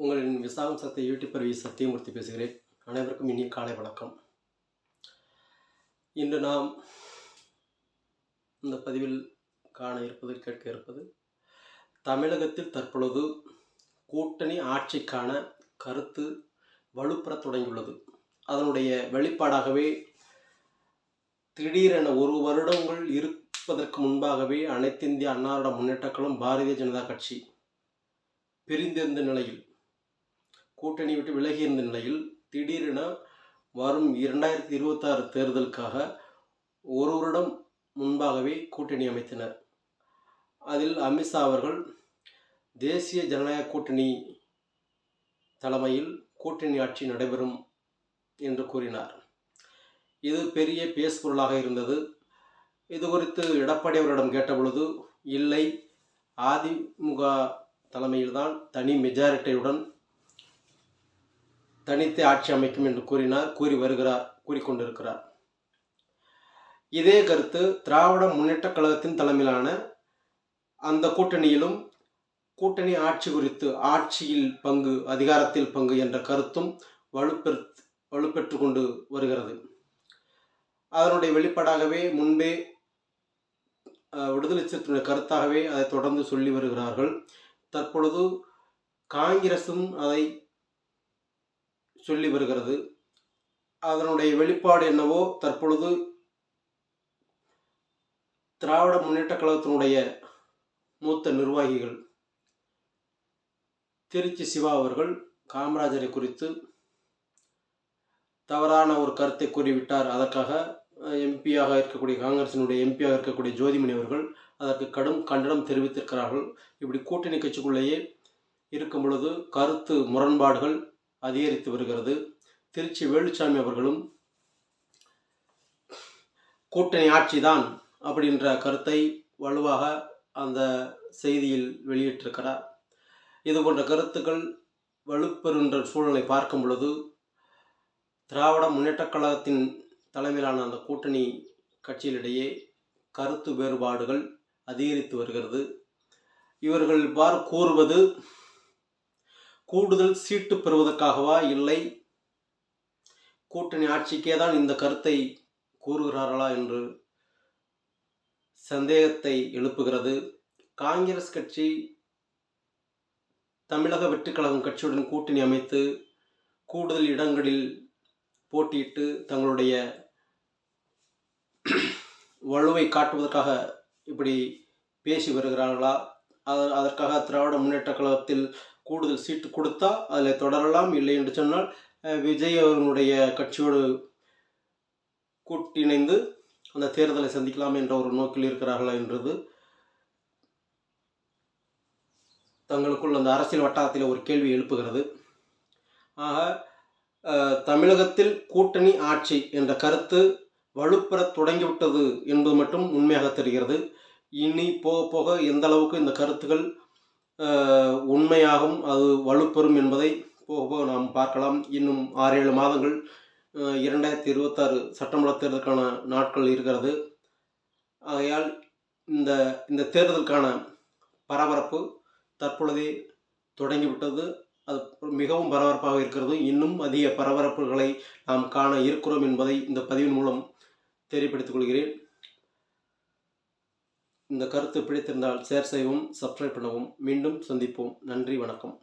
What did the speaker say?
உங்களின் Visakam Sakthi YouTube V Sathyamoorthy பேசுகிறேன். அனைவருக்கும் இனிய காலை வணக்கம். இன்று நாம் இந்த பதிவில் காண இருப்பது கேட்க இருப்பது தமிழகத்தில் தற்பொழுது கூட்டணி ஆட்சிக்கான கருத்து வலுப்பெற தொடங்கியுள்ளது. அதனுடைய வெளிப்பாடாகவே திடீரென ஒரு வருடங்கள் இருப்பதற்கு முன்பாகவே அனைத்திந்திய அன்னாரோட முன்னேற்றங்களும் பாரதிய ஜனதா கட்சி பிரிந்திருந்த நிலையில் கூட்டணி விட்டு விலகியிருந்த நிலையில் திடீரென வரும் இரண்டாயிரத்தி இருபத்தாறு தேர்தலுக்காக ஒரு வருடம் முன்பாகவே கூட்டணி அமைத்தனர். அதில் அமித்ஷா அவர்கள் தேசிய ஜனநாயக கூட்டணி தலைமையில் கூட்டணி ஆட்சி நடைபெறும் என்று கூறினார். இது பெரிய பேசுபொருளாக இருந்தது. இது குறித்து எடப்பாடி அவரிடம் கேட்டபொழுது இல்லை அதிமுக தலைமையில்தான் தனி மெஜாரிட்டியுடன் தனித்து ஆட்சி அமைக்கும் என்று கூறினார் கூறி வருகிறார் கூறிக்கொண்டிருக்கிறார். இதே கருத்து திராவிட முன்னேற்றக் கழகத்தின் தலைமையிலான அந்த கூட்டணியிலும் கூட்டணி ஆட்சி குறித்து ஆட்சியில் பங்கு அதிகாரத்தில் பங்கு என்ற கருத்தும் வலுப்பெற் வலுப்பெற்று கொண்டு வருகிறது. அதனுடைய வெளிப்பாடாகவே முன்பே விடுதலை சிறுத்தைகளுடைய கருத்தாகவே அதை தொடர்ந்து சொல்லி வருகிறார்கள். தற்பொழுது காங்கிரசும் அதை சொல்லி வருகிறது. அதனுடைய வெளிப்பாடு என்னவோ தற்பொழுது திராவிட முன்னேற்ற கழகத்தினுடைய மூத்த நிர்வாகிகள் திருச்சி சிவா அவர்கள் காமராஜரை குறித்து தவறான ஒரு கருத்தை கூறிவிட்டார். அதற்காக எம்பியாக இருக்கக்கூடிய காங்கிரசினுடைய எம்பியாக இருக்கக்கூடிய ஜோதிமணி அவர்கள் அதற்கு கடும் கண்டனம் தெரிவித்திருக்கிறார்கள். இப்படி கூட்டணி கட்சிக்குள்ளேயே இருக்கும் பொழுது கருத்து முரண்பாடுகள் அதிகரித்து வருகிறது. திருச்சி வேலுச்சாமி அவர்களும் கூட்டணி ஆட்சிதான் அப்படின்ற கருத்தை வலுவாக அந்த செய்தியில் வெளியிட்டிருக்கிறார். இது போன்ற கருத்துக்கள் வலுப்பெறுகின்ற சூழலை பார்க்கும் பொழுது திராவிட முன்னேற்றக் கழகத்தின் தலைமையிலான அந்த கூட்டணி கட்சிகளிடையே கருத்து வேறுபாடுகள் அதிகரித்து வருகிறது. இவர்கள் பார் கூறுவது கூடுதல் சீட்டு பெறுவதற்காகவா? இல்லை. கூட்டணி ஆட்சிக்கே தான் இந்த கருத்தை கூறுகிறார்களா என்று சந்தேகத்தை எழுப்புகிறது. காங்கிரஸ் கட்சி தமிழக வெற்றிக்கழகம் கட்சியுடன் கூட்டணி அமைத்து கூடுதல் இடங்களில் போட்டியிட்டு தங்களுடைய வலுவை காட்டுவதற்காக இப்படி பேசி வருகிறார்களா? அதற்காக திராவிட முன்னேற்ற கழகத்தில் கூடுதல் சீட்டு கொடுத்தா அதில் தொடரலாம் இல்லை என்று சொன்னால் விஜய் அவர்களுடைய கட்சியோடு கூட்டிணைந்து அந்த தேர்தலை சந்திக்கலாம் என்ற ஒரு நோக்கில் இருக்கிறார்களா என்றது தங்களுக்குள் அந்த அரசியல் வட்டாரத்தில் ஒரு கேள்வி எழுப்புகிறது. ஆக தமிழகத்தில் கூட்டணி ஆட்சி என்ற கருத்து வலுப்பெற தொடங்கிவிட்டது என்பது மட்டும் உண்மையாக தெரிகிறது. இனி போக போக எந்த அளவுக்கு இந்த கருத்துக்கள் உண்மையாகும் அது வலுப்பெறும் என்பதை போக போக நாம் பார்க்கலாம். இன்னும் ஆறு ஏழு மாதங்கள் இரண்டாயிரத்தி இருபத்தாறு சட்டமன்ற தேர்தலுக்கான நாட்கள் இருக்கிறது. ஆகையால் இந்த இந்த தேர்தலுக்கான பரபரப்பு தற்பொழுதே தொடங்கிவிட்டது. அது மிகவும் பரபரப்பாக இருக்கிறது. இன்னும் அதிக பரபரப்புகளை நாம் காண இருக்கிறோம் என்பதை இந்த பதிவின் மூலம் தெரியப்படுத்திக் கொள்கிறேன். இந்த கருத்து பிடித்திருந்தால் ஷேர் செய்யவும் சப்ஸ்கிரைப் பண்ணவும். மீண்டும் சந்திப்போம். நன்றி வணக்கம்.